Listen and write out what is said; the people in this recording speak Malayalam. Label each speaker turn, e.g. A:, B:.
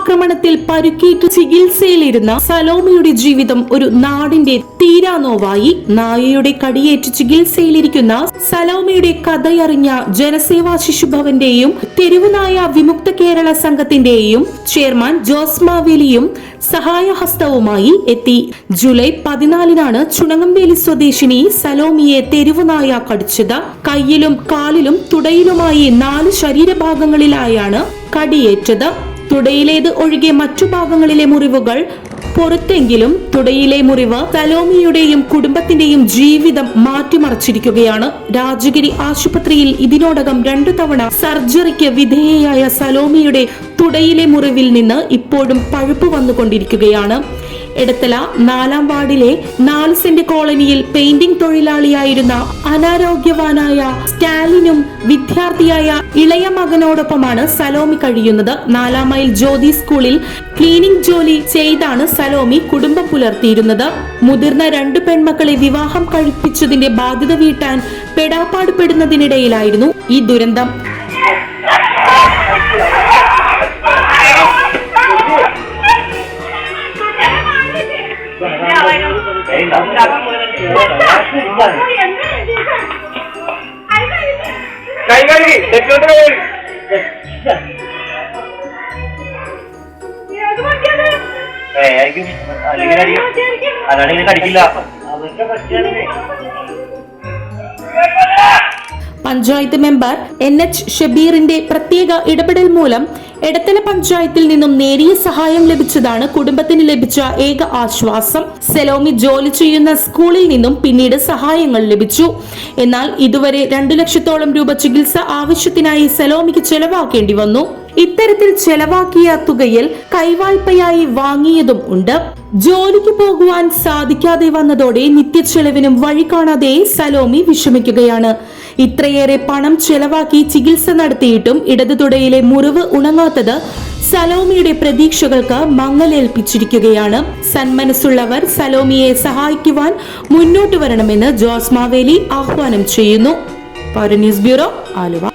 A: ബോംബാക്രമണത്തിൽ പരുക്കേറ്റ് ചികിത്സയിലിരുന്ന സലോമയുടെ ജീവിതം ഒരു നാടിന്റെ തീരാനോവായി നായയുടെ കടിയേറ്റ് ചികിത്സയിലിരിക്കുന്ന സലോമയുടെ കഥയറിഞ്ഞ ജനസേവാ ശിശുഭവന്റെയും തെരുവുനായ വിമുക്ത കേരള സംഘത്തിന്റെയും ചെയർമാൻ ജോസ് മാവേലിയും സഹായഹസ്തവുമായി എത്തി. ജൂലൈ പതിനാലിനാണ് ചുണങ്ങംവേലി സ്വദേശിനി സലോമിയെ തെരുവുനായ കടിച്ചത്. കയ്യിലും കാലിലും തുടയിലുമായി നാല് ശരീരഭാഗങ്ങളിലായാണ് കടിയേറ്റത്. തുടയിലേത് ഒഴികെ മറ്റു ഭാഗങ്ങളിലെ മുറിവുകൾ പുറത്തെങ്കിലും തുടയിലെ മുറിവ് സലോമിയുടെയും കുടുംബത്തിന്റെയും ജീവിതം മാറ്റിമറിച്ചിരിക്കുകയാണ്. രാജഗിരി ആശുപത്രിയിൽ ഇതിനോടകം രണ്ടു തവണ സർജറിക്ക് വിധേയയായ സലോമിയുടെ തുടയിലെ മുറിവിൽ നിന്ന് ഇപ്പോഴും പഴുപ്പ് വന്നുകൊണ്ടിരിക്കുകയാണ്. എടത്തല നാലാം വാർഡിലെ നാല് സെന്റ് കോളനിയിൽ പെയിന്റിംഗ് തൊഴിലാളിയായിരുന്ന അനാരോഗ്യവാനായ സ്റ്റാലിനും വിദ്യാർത്ഥിയായ ഇളയ മകനോടൊപ്പമാണ് സലോമി കഴിയുന്നത്. നാലാം മൈൽ ജ്യോതി സ്കൂളിൽ ക്ലീനിംഗ് ജോലി ചെയ്താണ് സലോമി കുടുംബം പുലർത്തിയിരുന്നത്. മുതിർന്ന രണ്ട് പെൺമക്കളെ വിവാഹം കഴിപ്പിച്ചതിന്റെ ബാധ്യത വീട്ടാൻ പെടാപ്പാട് പെടുന്നതിനിടയിലായിരുന്നു ഈ ദുരന്തം. പഞ്ചായത്ത് മെമ്പർ എൻ എച്ച് ഷബീറിന്റെ പ്രത്യേക ഇടപെടൽ മൂലം എടത്തല പഞ്ചായത്തിൽ നിന്നും നേരിയ സഹായം ലഭിച്ചതാണ് കുടുംബത്തിന് ലഭിച്ച ഏക ആശ്വാസം. സെലോമി ജോലി ചെയ്യുന്ന സ്കൂളിൽ നിന്നും പിന്നീട് സഹായങ്ങൾ ലഭിച്ചു. എന്നാൽ ഇതുവരെ രണ്ടു ലക്ഷത്തോളം രൂപ ചികിത്സ ആവശ്യത്തിനായി സെലോമിക്ക് ചെലവാക്കേണ്ടി വന്നു. ഇത്തരത്തിൽ ചെലവാക്കിയ തുകയിൽ കൈവായ്പയായി വാങ്ങിയതും ഉണ്ട്. ജോലിക്ക് പോകുവാൻ സാധിക്കാതെ വന്നതോടെ നിത്യച്ചെലവിനും വഴി കാണാതെ സലോമി വിഷമിക്കുകയാണ്. ഇത്രയേറെ പണം ചെലവാക്കി ചികിത്സ നടത്തിയിട്ടും ഇടതു തുടയിലെ മുറിവ് ഉണങ്ങാത്തത് സലോമിയുടെ പ്രതീക്ഷകൾക്ക് മങ്ങലേൽപ്പിച്ചിരിക്കുകയാണ്. സന്മനസ്സുള്ളവർ സലോമിയെ സഹായിക്കുവാൻ മുന്നോട്ട് വരണമെന്ന് ജോസ് മാവേലി ആഹ്വാനം ചെയ്യുന്നു. News bureau Aluva.